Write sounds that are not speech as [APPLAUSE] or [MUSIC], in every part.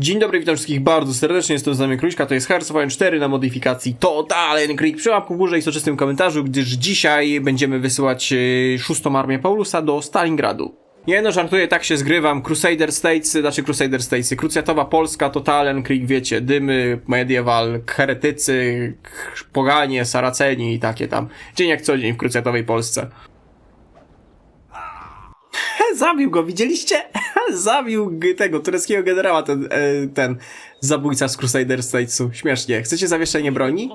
Dzień dobry, witam wszystkich bardzo serdecznie, jestem z nami Kruśka, to jest Iron 4 na modyfikacji Total Creek. Przy górze i soczystym komentarzu, gdyż dzisiaj będziemy wysyłać e, szóstą armię Paulusa do Stalingradu. Nie no, żartuję, tak się zgrywam. Crusader States, znaczy Crusader States, Krucjatowa Polska, Total Creek, wiecie, dymy, medieval, heretycy, poganie, saraceni i takie tam. Dzień jak co dzień w Krucjatowej Polsce. Zabił go, widzieliście? [LAUGHS] Zabił tego tureckiego generała, ten, e, ten zabójca z Crusader Statesu. Śmiesznie. Chcecie zawieszenie broni?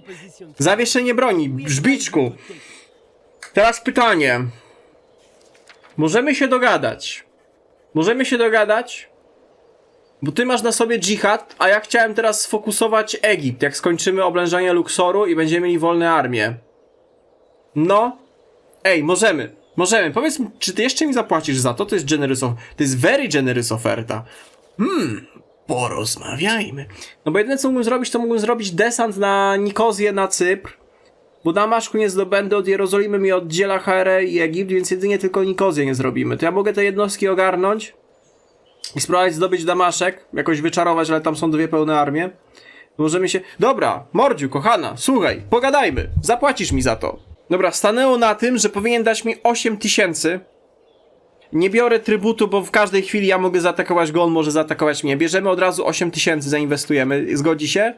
Zawieszenie broni, brzbiczku. Teraz pytanie. Możemy się dogadać. Możemy się dogadać? Bo ty masz na sobie dżihad, a ja chciałem teraz sfokusować Egipt, jak skończymy oblężanie Luxoru i będziemy mieli wolne armie. No. Ej, możemy. Możemy. Powiedz czy ty jeszcze mi zapłacisz za to? To jest generous of... To jest very generous oferta. Hmm. Porozmawiajmy. No bo jedyne co mógłbym zrobić, to mógłbym zrobić desant na Nikozję, na Cypr. Bo Damaszku nie zdobędę, od Jerozolimy mi oddziela HR i Egipt, więc jedynie tylko Nikozję nie zrobimy. To ja mogę te jednostki ogarnąć i spróbować zdobyć Damaszek, jakoś wyczarować, ale tam są dwie pełne armie. Możemy się... Dobra, Mordziu, kochana, słuchaj, pogadajmy. Zapłacisz mi za to. Dobra, stanęło na tym, że powinien dać mi 8 tysięcy. Nie biorę trybutu, bo w każdej chwili ja mogę zaatakować go, on może zaatakować mnie. Bierzemy od razu 8 tysięcy, zainwestujemy. Zgodzi się?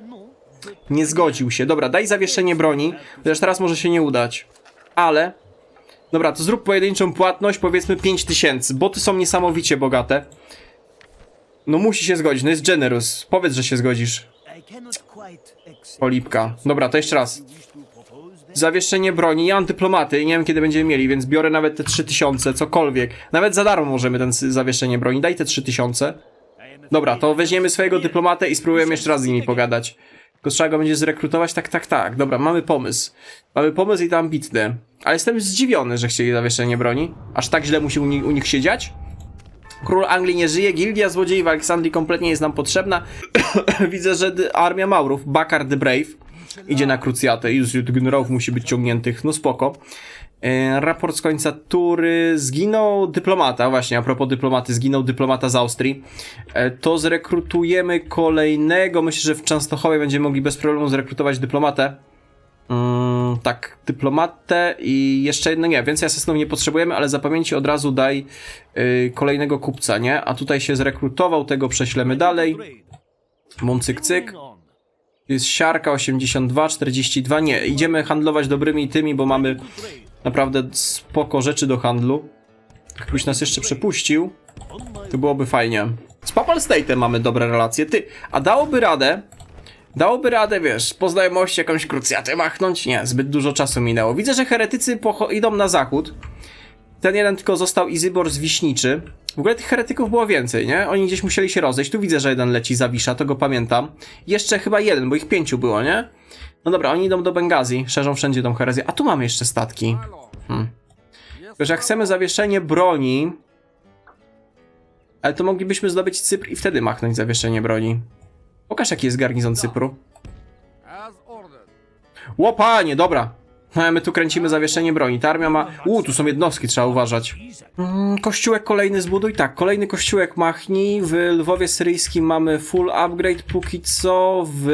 Nie zgodził się. Dobra, daj zawieszenie broni, chociaż teraz może się nie udać. Ale... Dobra, to zrób pojedynczą płatność, powiedzmy 5 tysięcy. Boty są niesamowicie bogate. No musi się zgodzić, no jest generous. Powiedz, że się zgodzisz. Polipka. Dobra, to jeszcze raz. Zawieszenie broni, ja mam dyplomaty nie wiem kiedy będziemy mieli, więc biorę nawet te 3000, cokolwiek. Nawet za darmo możemy ten zawieszenie broni, daj te 3000. Dobra, to weźmiemy swojego dyplomatę i spróbujemy jeszcze raz z nimi pogadać. Tylko trzeba go będzie zrekrutować, tak, tak, tak. Dobra, mamy pomysł. Mamy pomysł i to ambitny. Ale jestem zdziwiony, że chcieli zawieszenie broni. Aż tak źle musi u, ni- u nich siedzieć? Król Anglii nie żyje, gildia złodziei w Aleksandrii kompletnie jest nam potrzebna. [COUGHS] Widzę, że armia Maurów, Bakar the Brave, idzie na krucjatę i już generałów musi być ciągniętych, no spoko. E, raport z końca tury, zginął dyplomata, właśnie a propos dyplomaty, zginął dyplomata z Austrii. E, to zrekrutujemy kolejnego, myślę, że w Częstochowie będziemy mogli bez problemu zrekrutować dyplomatę. Mm, tak, dyplomatę i jeszcze jedno, nie, więcej asystów nie potrzebujemy, ale zapamięci od razu daj y, kolejnego kupca, nie? A tutaj się zrekrutował, tego prześlemy dalej. Bum, cyk, cyk. Jest siarka 82, 42, nie, idziemy handlować dobrymi tymi, bo mamy naprawdę spoko rzeczy do handlu. Gdybyś nas jeszcze przepuścił, to byłoby fajnie. Z Papal State'em mamy dobre relacje, ty, a dałoby radę, Dałoby radę, wiesz, po znajomości jakąś krucjatę machnąć? Nie, zbyt dużo czasu minęło. Widzę, że heretycy idą na zachód. Ten jeden tylko został Izybor z Wiśniczy. W ogóle tych heretyków było więcej, nie? Oni gdzieś musieli się rozejść. Tu widzę, że jeden leci za Wisza, to go pamiętam. Jeszcze chyba jeden, bo ich pięciu było, nie? No dobra, oni idą do Bengazji, szerzą wszędzie tą herezję. A tu mamy jeszcze statki. Hmm. Że jak chcemy zawieszenie broni... Ale to moglibyśmy zdobyć Cypr i wtedy machnąć zawieszenie broni. Pokaż jaki jest garnizon Cypru. Łopanie, dobra. No, my tu kręcimy zawieszenie broni. Ta armia ma... Uuu, tu są jednostki, trzeba uważać. Mm, kościółek kolejny zbuduj. Tak, kolejny kościółek machnij. W Lwowie Syryjskim mamy full upgrade póki co. W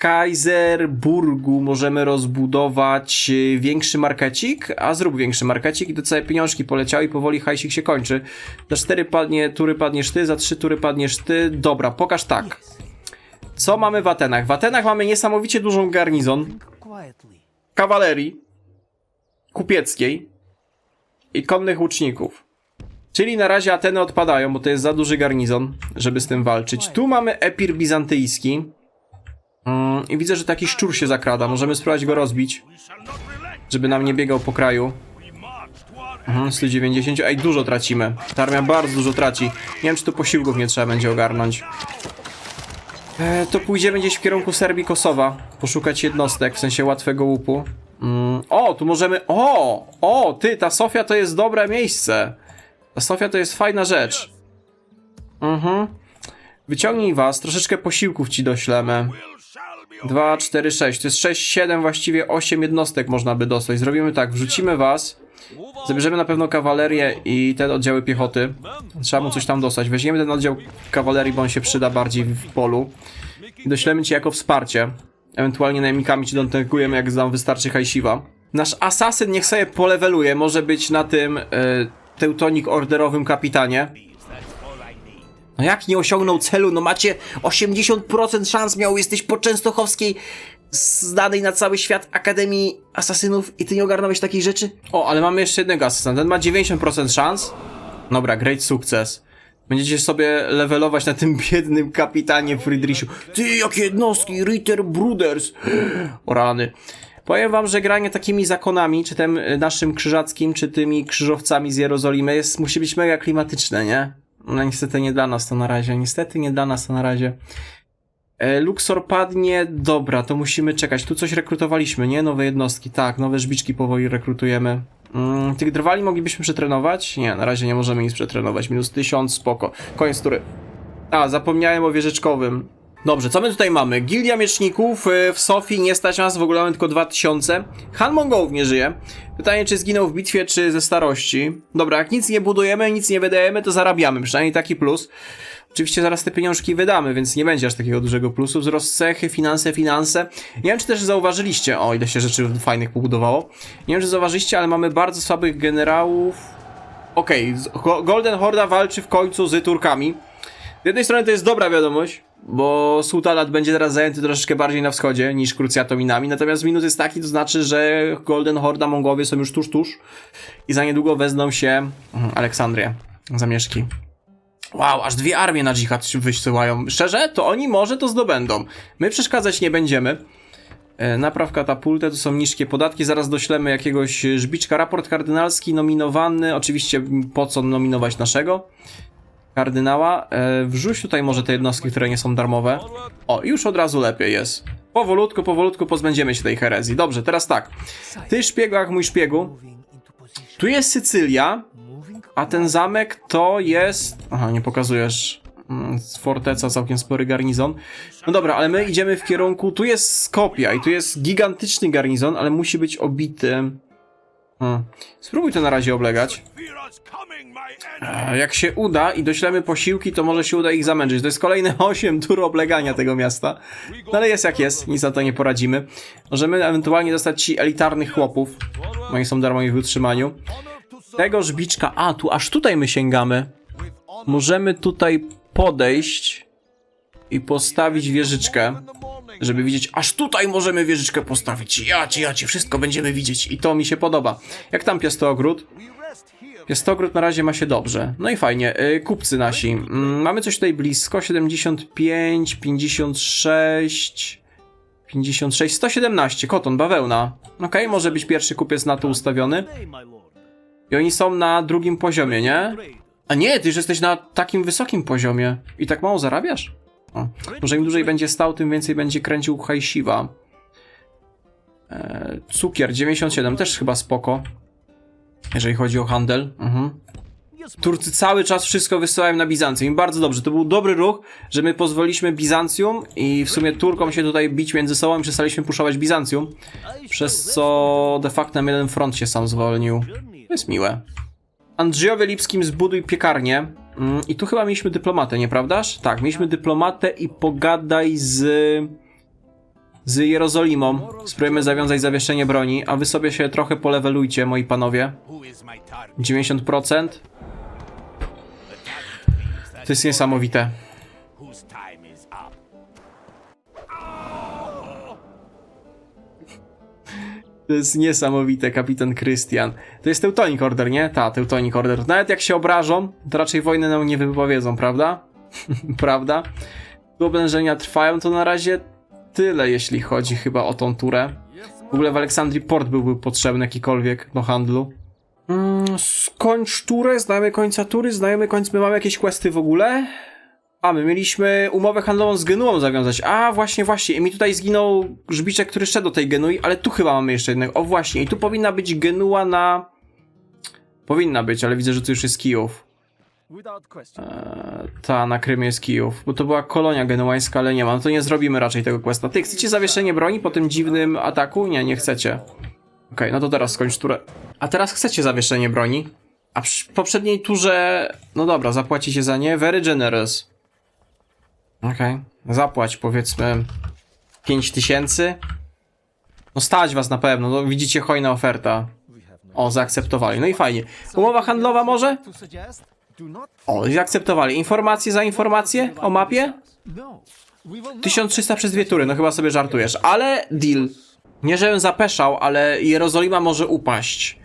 Kaiserburgu możemy rozbudować y, większy markecik. A zrób większy markecik i do całe pieniążki poleciały i powoli hajsik się kończy. Za cztery padnie, tury padniesz ty, za trzy tury padniesz ty. Dobra, pokaż tak. Co mamy w Atenach? W Atenach mamy niesamowicie dużą garnizon. Kawalerii kupieckiej i konnych łuczników. Czyli na razie Ateny odpadają, bo to jest za duży garnizon, żeby z tym walczyć. Tu mamy Epir Bizantyjski. Mm, I widzę, że taki szczur się zakrada. Możemy spróbować go rozbić, żeby nam nie biegał po kraju. Mhm, 190. Ej, dużo tracimy. Ta armia bardzo dużo traci. Nie wiem, czy tu posiłków nie trzeba będzie ogarnąć. E, to pójdziemy gdzieś w kierunku Serbii, Kosowa. Poszukać jednostek, w sensie łatwego łupu. Mm, o, tu możemy... O! O, ty, ta Sofia to jest dobre miejsce. Ta Sofia to jest fajna rzecz. Mhm. Wyciągnij was, troszeczkę posiłków ci doślemy. 2, 4, 6. To jest 6, 7, właściwie 8 jednostek można by dostać. Zrobimy tak, wrzucimy was. Zabierzemy na pewno kawalerię i te oddziały piechoty. Trzeba mu coś tam dostać. Weźmiemy ten oddział kawalerii, bo on się przyda bardziej w polu. I doślemy ci jako wsparcie. Ewentualnie najemnikami ci dotegujemy, jak znam wystarczy hajsiwa. Nasz asasyn niech sobie poleweluje. Może być na tym e, teutonik orderowym kapitanie. No jak nie osiągnął celu? No macie 80% szans miał, jesteś po Częstochowskiej znanej na cały świat Akademii Asasynów i ty nie ogarnąłeś takiej rzeczy? O, ale mamy jeszcze jednego asasyna, ten ma 90% szans. Dobra, great sukces. Będziecie sobie levelować na tym [LAUGHS] biednym kapitanie Friedrichu. Ty, jakie jednostki, Ritter Brothers. [GASPS] O rany. Powiem wam, że granie takimi zakonami, czy tym naszym krzyżackim, czy tymi krzyżowcami z Jerozolimy jest, musi być mega klimatyczne, nie? No niestety nie dla nas to na razie, niestety nie dla nas to na razie. E, Luxor padnie, dobra, to musimy czekać. Tu coś rekrutowaliśmy, nie? Nowe jednostki, tak, nowe żbiczki powoli rekrutujemy. Mm, tych drwali moglibyśmy przetrenować? Nie, na razie nie możemy nic przetrenować. Minus 1000, spoko. Koniec tury. A, zapomniałem o wieżyczkowym. Dobrze, co my tutaj mamy? Gildia Mieczników y, w Sofii nie stać nas, w ogóle mamy tylko 2000. Han Mongołów nie żyje. Pytanie, czy zginął w bitwie, czy ze starości. Dobra, jak nic nie budujemy, nic nie wydajemy, to zarabiamy, przynajmniej taki plus. Oczywiście zaraz te pieniążki wydamy, więc nie będzie aż takiego dużego plusu. Wzrost cechy, finanse, finanse. Nie wiem, czy też zauważyliście, o ile się rzeczy fajnych pobudowało. Nie wiem, czy zauważyliście, ale mamy bardzo słabych generałów. Okej, Go- Golden Horda walczy w końcu z Turkami. Z jednej strony to jest dobra wiadomość, bo Sultanat będzie teraz zajęty troszeczkę bardziej na wschodzie niż Krucjatominami, natomiast minus jest taki, to znaczy, że Golden Horda Mongołowie są już tuż, tuż i za niedługo wezmą się mhm, Aleksandrię, zamieszki. Wow, aż dwie armie na dżihad wysyłają. Szczerze, to oni może to zdobędą. My przeszkadzać nie będziemy. E, Napraw katapultę, to są niskie podatki. Zaraz doślemy jakiegoś żbiczka. Raport kardynalski nominowany. Oczywiście po co nominować naszego kardynała. E, Wrzuć tutaj może te jednostki, które nie są darmowe. O, już od razu lepiej jest. Powolutku, powolutku pozbędziemy się tej herezji. Dobrze, teraz tak. Ty szpiegu jak mój szpiegu. Tu jest Sycylia. A ten zamek to jest. Aha, nie pokazujesz. Mm, Forteca, całkiem spory garnizon. No dobra, ale my idziemy w kierunku. Tu jest Skopia i tu jest gigantyczny garnizon, ale musi być obity. Hmm. Spróbuj to na razie oblegać. E, Jak się uda i doślemy posiłki, to może się uda ich zamęczyć. To jest kolejne [LAUGHS] 8 tur oblegania tego miasta. No ale jest jak jest, nic na to nie poradzimy. Możemy ewentualnie dostać ci elitarnych chłopów. Oni są darmowi w utrzymaniu. Tego żbiczka. A, tu aż tutaj my sięgamy. Możemy tutaj podejść i postawić wieżyczkę, żeby widzieć. Aż tutaj możemy wieżyczkę postawić. Ja ci, ja ci, wszystko będziemy widzieć. I to mi się podoba. Jak tam piastoogród? Piastogród na razie ma się dobrze. No i fajnie. Y, kupcy nasi. Mm, mamy coś tutaj blisko. 75, 56... 56, 117. Koton, bawełna. Okej, może być pierwszy kupiec na to ustawiony. I oni są na drugim poziomie, nie? A nie, ty już jesteś na takim wysokim poziomie. I tak mało zarabiasz? Może im dłużej będzie stał, tym więcej będzie kręcił hajsiwa. Eee, cukier 97, też chyba spoko. Jeżeli chodzi o handel. Mhm. Turcy cały czas wszystko wysyłają na Bizancjum. I bardzo dobrze. To był dobry ruch, że my pozwoliliśmy Bizancjum i w sumie Turkom się tutaj bić między sobą i przestaliśmy puszować Bizancjum. Przez co de facto jeden front się sam zwolnił. To jest miłe. Andrzejowie Lipskim zbuduj piekarnię. Mm, I tu chyba mieliśmy dyplomatę, nieprawdaż? Tak, mieliśmy dyplomatę i pogadaj z... z Jerozolimą. Spróbujemy zawiązać zawieszenie broni, a wy sobie się trochę polewelujcie, moi panowie. 90%. To jest niesamowite. To jest niesamowite, kapitan Krystian. To jest Teutonic Order, nie? Ta, Teutonic Order. Nawet jak się obrażą, to raczej wojny nam nie wypowiedzą, prawda? [LAUGHS] prawda? Tu oblężenia trwają, to na razie tyle, jeśli chodzi chyba o tą turę. W ogóle w Aleksandrii port byłby potrzebny jakikolwiek do handlu. Mm, skończ turę, znamy końca tury, znajemy końc, my mamy jakieś questy w ogóle? A, my mieliśmy umowę handlową z Genuą zawiązać. A, właśnie, właśnie. I mi tutaj zginął żbiczek, który szedł do tej Genui, ale tu chyba mamy jeszcze jednego. O, właśnie. I tu powinna być Genua na... Powinna być, ale widzę, że tu już jest Kijów. Eee, ta, na Krymie jest Kijów. Bo to była kolonia genuańska, ale nie ma. No to nie zrobimy raczej tego questa. Ty, chcecie zawieszenie broni po tym dziwnym ataku? Nie, nie chcecie. Okej, no to teraz skończ turę. A teraz chcecie zawieszenie broni? A przy poprzedniej turze... No dobra, zapłacicie za nie. Very generous. Okej, zapłać powiedzmy 5000. No stać was na pewno, no widzicie hojna oferta. O, zaakceptowali, no i fajnie. Umowa handlowa może? O, zaakceptowali. Informacje za informacje o mapie? No. We will not. 1300 przez dwie tury, no chyba sobie żartujesz. Ale deal. Nie żebym zapeszał, ale Jerozolima może upaść.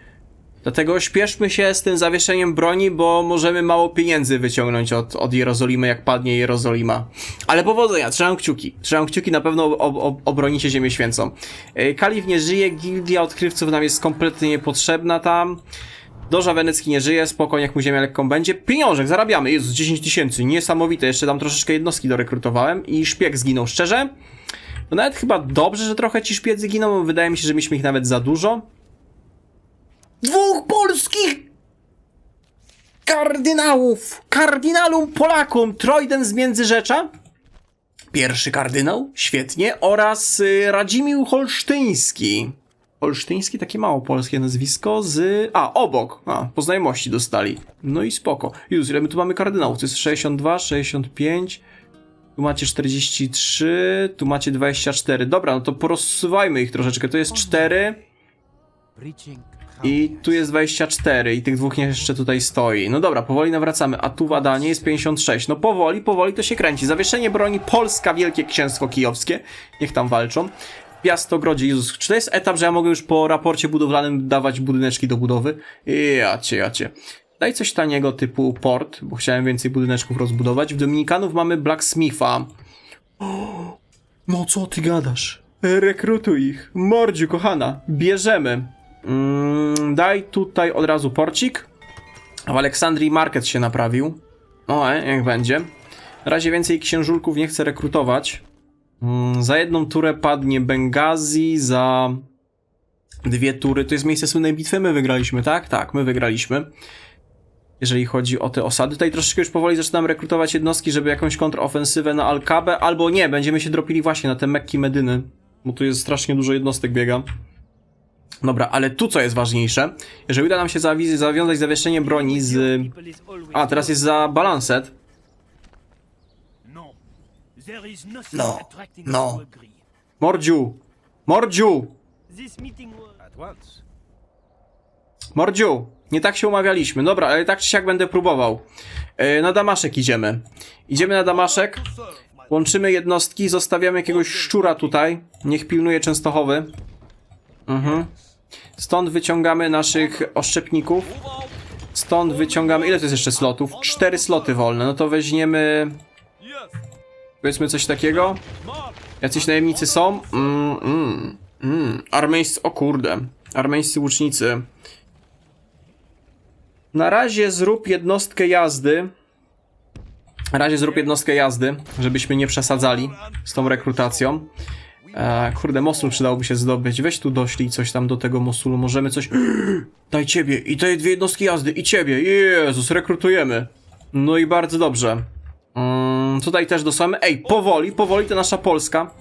Dlatego śpieszmy się z tym zawieszeniem broni, bo możemy mało pieniędzy wyciągnąć od, od Jerozolimy, jak padnie Jerozolima. Ale powodzenia, trzymam kciuki. Trzymam kciuki, na pewno ob, ob, obronicie Ziemię Święcą. Yy, Kalif nie żyje, Gildia Odkrywców nam jest kompletnie niepotrzebna tam. Doża Wenecki nie żyje, spokojnie jak mu ziemia lekką będzie. Pieniążek, zarabiamy, jest 10 tysięcy, niesamowite. Jeszcze tam troszeczkę jednostki dorekrutowałem i szpieg zginął, szczerze. No nawet chyba dobrze, że trochę ci szpiedzy giną, bo wydaje mi się, że mieliśmy ich nawet za dużo. Dwóch polskich kardynałów! Kardynalum Polakum, Trojden z Międzyrzecza. Pierwszy kardynał, świetnie, oraz y, Radzimił Holsztyński. Holsztyński, takie mało polskie nazwisko z... A, obok. A, po znajomości dostali. No i spoko. Jezus, ile my tu mamy kardynałów? To jest 62, 65... Tu macie 43, tu macie 24. Dobra, no to porozsuwajmy ich troszeczkę. To jest 4 Reaching i tu jest 24 i tych dwóch jeszcze tutaj stoi. No dobra, powoli nawracamy. A tu w Adanie jest 56. No powoli, powoli to się kręci. Zawieszenie broni Polska, Wielkie Księstwo Kijowskie. Niech tam walczą. Piastogrodzie, Jezus, czy to jest etap, że ja mogę już po raporcie budowlanym dawać budyneczki do budowy? Jacie, jacie. Daj coś taniego typu port, bo chciałem więcej budyneczków rozbudować. W Dominikanów mamy Blacksmitha. No co ty gadasz? Rekrutuj ich. Mordziu, kochana. Bierzemy. Mm, daj tutaj od razu porcik. W Aleksandrii market się naprawił. O, e, jak będzie. Na razie więcej księżulków nie chcę rekrutować. Mm, za jedną turę padnie Bengazi, za dwie tury. To jest miejsce słynnej bitwy. My wygraliśmy, tak? Tak, my wygraliśmy. Jeżeli chodzi o te osady. Tutaj troszeczkę już powoli zaczynam rekrutować jednostki, żeby jakąś kontrofensywę na Alkabę, albo nie, będziemy się dropili właśnie na te Mekki Medyny. Bo tu jest strasznie dużo jednostek biega. Dobra, ale tu co jest ważniejsze? Jeżeli uda nam się zawiązać zawieszenie broni z... A, teraz jest za balanset. No. No. Mordziu! Mordziu! Mordziu! Nie tak się umawialiśmy. Dobra, ale tak czy siak będę próbował. Yy, na Damaszek idziemy. Idziemy na Damaszek. Łączymy jednostki, zostawiamy jakiegoś szczura tutaj. Niech pilnuje Częstochowy. Mhm. Stąd wyciągamy naszych oszczepników. Stąd wyciągamy... Ile to jest jeszcze slotów? Cztery sloty wolne. No to weźmiemy... Powiedzmy coś takiego. Jacyś najemnicy są? Mm, mm, mm. Armeńscy... O kurde. Armeńscy łucznicy. Na razie zrób jednostkę jazdy. Na razie zrób jednostkę jazdy, żebyśmy nie przesadzali z tą rekrutacją. E, kurde, Mosul przydałoby się zdobyć. Weź tu doślij coś tam do tego Mosulu. Możemy coś... [GASPS] Daj ciebie i te dwie jednostki jazdy i ciebie. Jezus, rekrutujemy. No i bardzo dobrze. Mm, tutaj też dosłamy. Ej, powoli, powoli ta nasza Polska,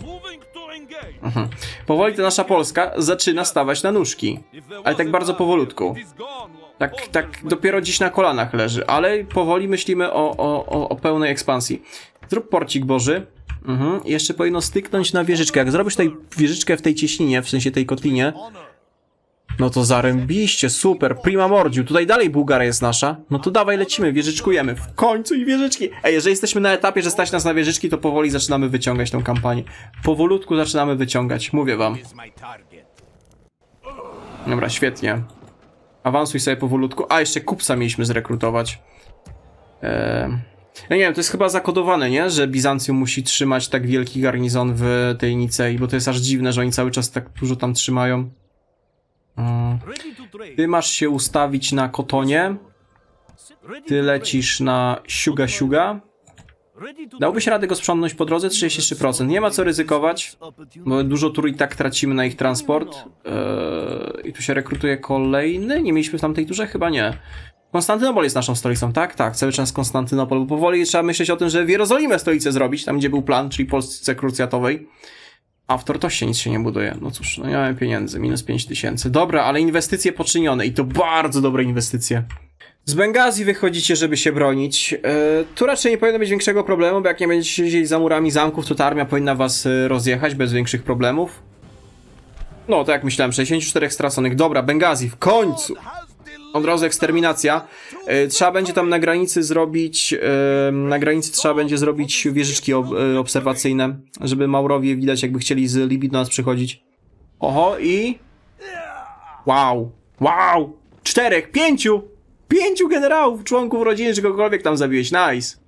engage. powoli ta nasza Polska zaczyna stawać na nóżki. Ale tak bardzo powolutku. Tak, tak dopiero dziś na kolanach leży, ale powoli myślimy o, o, o, o pełnej ekspansji. Zrób porcik Boży. Mhm. Jeszcze powinno styknąć na wieżyczkę. Jak zrobisz tutaj wieżyczkę w tej cieśninie, w sensie tej kotlinie, no to zarębiście, super, prima mordziu. Tutaj dalej Bułgaria jest nasza. No to dawaj lecimy, wieżyczkujemy. W końcu i wieżyczki. Ej, jeżeli jesteśmy na etapie, że stać nas na wieżyczki, to powoli zaczynamy wyciągać tą kampanię. Powolutku zaczynamy wyciągać, mówię wam. Dobra, świetnie. Awansuj sobie powolutku. A, jeszcze kupca mieliśmy zrekrutować. Eee... Ja nie wiem, to jest chyba zakodowane, nie? Że Bizancjum musi trzymać tak wielki garnizon w tej Nicei, bo to jest aż dziwne, że oni cały czas tak dużo tam trzymają. Mm. Ty masz się ustawić na Kotonie, ty lecisz na Siuga Siuga. trade. Ready to Dałby się radę go sprzątnąć po drodze? 33%. Nie ma co ryzykować, bo dużo tur i tak tracimy na ich transport. Eee, I tu się rekrutuje kolejny? Nie mieliśmy w tamtej turze? Chyba nie. Konstantynopol jest naszą stolicą, tak? Tak, cały czas Konstantynopol. Powoli trzeba myśleć o tym, że w Jerozolimę stolicę zrobić, tam gdzie był plan, czyli Polsce Krucjatowej. A w Tortosie nic się nie buduje. No cóż, no nie mamy pieniędzy, minus 5 tysięcy. Dobra, ale inwestycje poczynione i to bardzo dobre inwestycje. Z Bengazji wychodzicie, żeby się bronić. E, tu raczej nie powinno być większego problemu, bo jak nie będziecie siedzieć za murami zamków, to ta armia powinna was e, rozjechać bez większych problemów. No, to jak myślałem, 64 straconych. Dobra, Bengazji, w końcu! Od razu eksterminacja. E, trzeba będzie tam na granicy zrobić. E, na granicy trzeba będzie zrobić wieżyczki e, obserwacyjne, żeby Maurowie widać, jakby chcieli z Libii do nas przychodzić. Oho, i. Wow! Wow! Czterech, pięciu! Pięciu generałów, członków rodziny, czy kogokolwiek tam zabiłeś. Nice.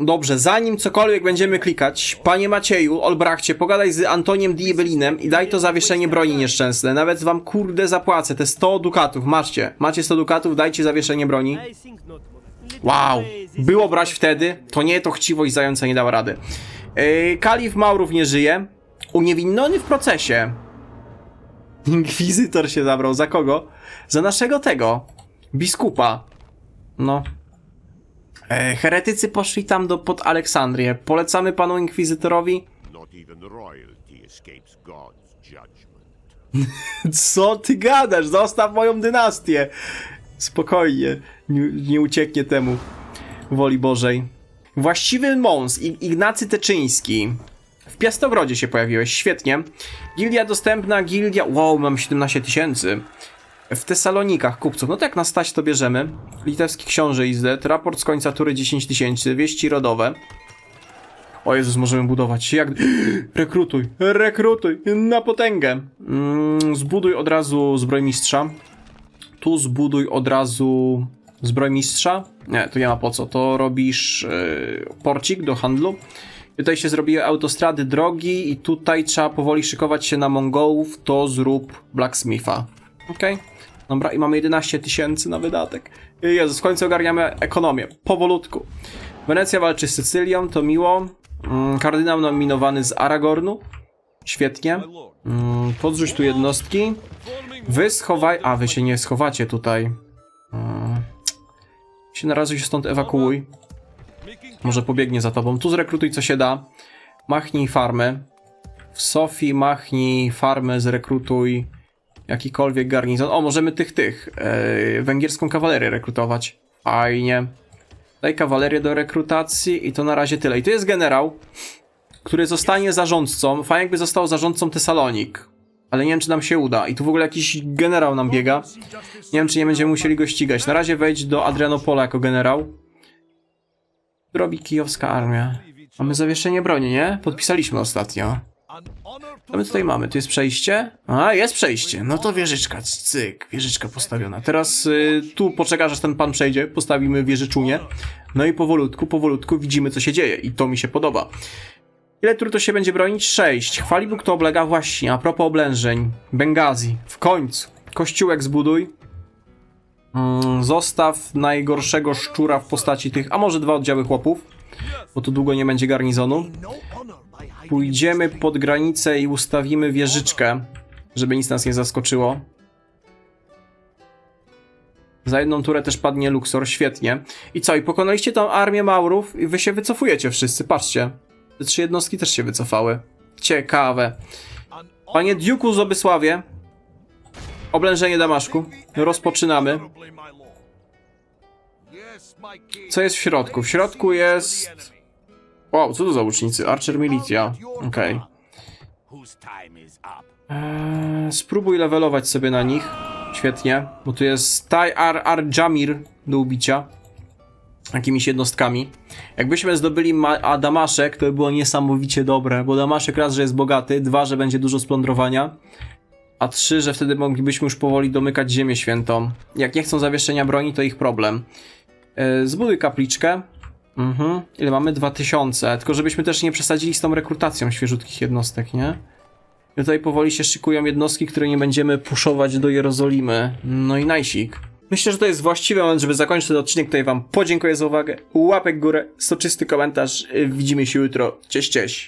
Dobrze, zanim cokolwiek będziemy klikać, panie Macieju, Olbrachcie, pogadaj z Antoniem Diebelinem i daj to zawieszenie broni nieszczęsne. Nawet wam kurde zapłacę te 100 dukatów. Macie, macie 100 dukatów, dajcie zawieszenie broni. Wow, było brać wtedy, to nie to chciwość zająca nie dała rady. Yy, Kalif Maurów nie żyje, uniewinniony w procesie. Inkwizytor się zabrał, za kogo? Za naszego tego, biskupa. No. E, heretycy poszli tam do, pod Aleksandrię. Polecamy panu inkwizytorowi. [LAUGHS] Co ty gadasz? Zostaw moją dynastię. Spokojnie, nie, nie ucieknie temu woli Bożej. Właściwy mąs, Ignacy Teczyński. W Piastogrodzie się pojawiłeś, świetnie. Gildia dostępna, gildia... Wow, mam 17 tysięcy. W Tesalonikach kupców, no to jak na stać to bierzemy. Litewski książę Izdet, raport z końca tury 10 tysięcy, wieści rodowe. O Jezus, możemy budować jak... [GASPS] Rekrutuj, rekrutuj, na potęgę. Mm, zbuduj od razu zbrojmistrza. Tu zbuduj od razu zbrojmistrza. Nie, tu nie ma po co. To robisz yy, porcik do handlu. Tutaj się zrobiły autostrady, drogi i tutaj trzeba powoli szykować się na Mongołów, to zrób Blacksmitha. Okej. Dobra, i mamy 11 tysięcy na wydatek. Jezus, w końcu ogarniamy ekonomię. Powolutku. Wenecja walczy z Sycylią, to miło. Mm, Kardynał nominowany z Aragornu. Świetnie. Mm, Podrzuć tu jednostki. Wy schowaj... A, wy się nie schowacie tutaj. Mm. Się na razie się stąd ewakuuj. Może pobiegnie za tobą. Tu zrekrutuj co się da. Machnij farmę. W Sofii machnij farmę, zrekrutuj jakikolwiek garnizon. O, możemy tych, tych. Yy, węgierską kawalerię rekrutować. Fajnie. Daj kawalerię do rekrutacji i to na razie tyle. I tu jest generał, który zostanie zarządcą. Fajnie jakby został zarządcą Tesalonik. Ale nie wiem, czy nam się uda. I tu w ogóle jakiś generał nam biega. Nie wiem, czy nie będziemy musieli go ścigać. Na razie wejdź do Adrianopola jako generał. Robi kijowska armia. Mamy zawieszenie broni, nie? Podpisaliśmy ostatnio. Co my tutaj mamy? Tu jest przejście? A, jest przejście. No to wieżyczka, cyk, wieżyczka postawiona. Teraz y, tu poczekasz, aż ten pan przejdzie, postawimy wieżyczunię. No i powolutku, powolutku widzimy, co się dzieje. I to mi się podoba. Ile tur to się będzie bronić? 6. Chwali Bóg to oblega właśnie. A propos oblężeń. Bengazji. W końcu. Kościółek zbuduj. Mm, zostaw najgorszego szczura w postaci tych, a może dwa oddziały chłopów, bo tu długo nie będzie garnizonu. Pójdziemy pod granicę i ustawimy wieżyczkę, żeby nic nas nie zaskoczyło. Za jedną turę też padnie Luxor, świetnie. I co, i pokonaliście tą armię Maurów i wy się wycofujecie wszyscy, patrzcie. Te trzy jednostki też się wycofały. Ciekawe. Panie Duku z Obysławie, oblężenie Damaszku. Rozpoczynamy. Co jest w środku? W środku jest... Wow, co to za łucznicy? Archer Militia. Okej. Eee, spróbuj levelować sobie na nich. Świetnie, bo tu jest Tai Ar Ar Jamir do ubicia. Jakimiś jednostkami. Jakbyśmy zdobyli Ma- a Damaszek, to by było niesamowicie dobre, bo Damaszek raz, że jest bogaty, dwa, że będzie dużo splądrowania, a trzy, że wtedy moglibyśmy już powoli domykać Ziemię Świętą. Jak nie chcą zawieszenia broni, to ich problem. E, Zbuduj kapliczkę. Mhm. Ile mamy? 2000. Tylko żebyśmy też nie przesadzili z tą rekrutacją świeżutkich jednostek, nie? I tutaj powoli się szykują jednostki, które nie będziemy puszować do Jerozolimy. No i najsik. Myślę, że to jest właściwy moment, żeby zakończyć ten odcinek. Tutaj wam podziękuję za uwagę. Łapek górę, soczysty komentarz. Widzimy się jutro. Cześć, cześć.